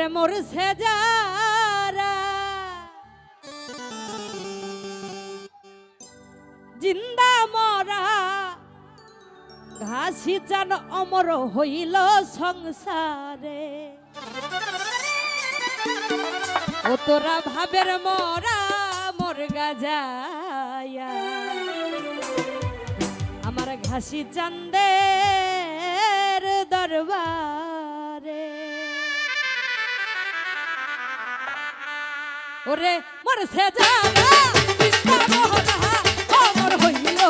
ওরে মোর সেজারা। জিন্দা মরা, ঘাসি জান অমর হইল সংসারে। ও তোরা ভাবের মরা, মোর গাজায়া। আমার ঘাসি চান্দের দরবার। ওরে মরছে যারা বিশ্ব মহলা অমর হইল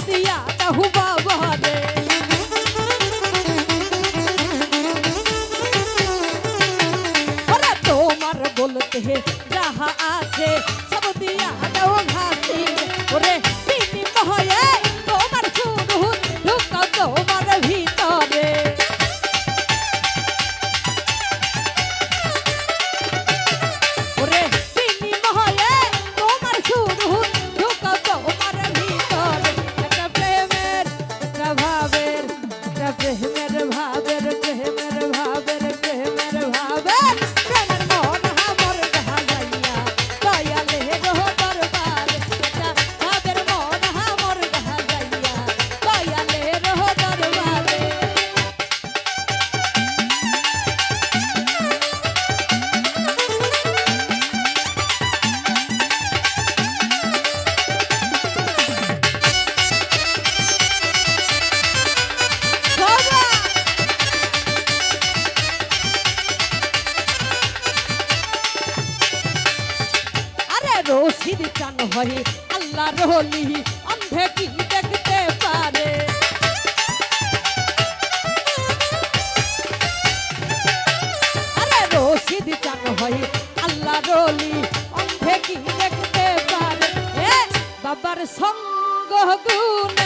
দিয়া কাহু বাবা রহি আল্লাহ রহলি অন্ধে কি দেখতে পারে? আরে রশিদ চান হই আল্লাহ রহলি অন্ধে কি দেখতে পারে? বাবার সঙ্গ গুণ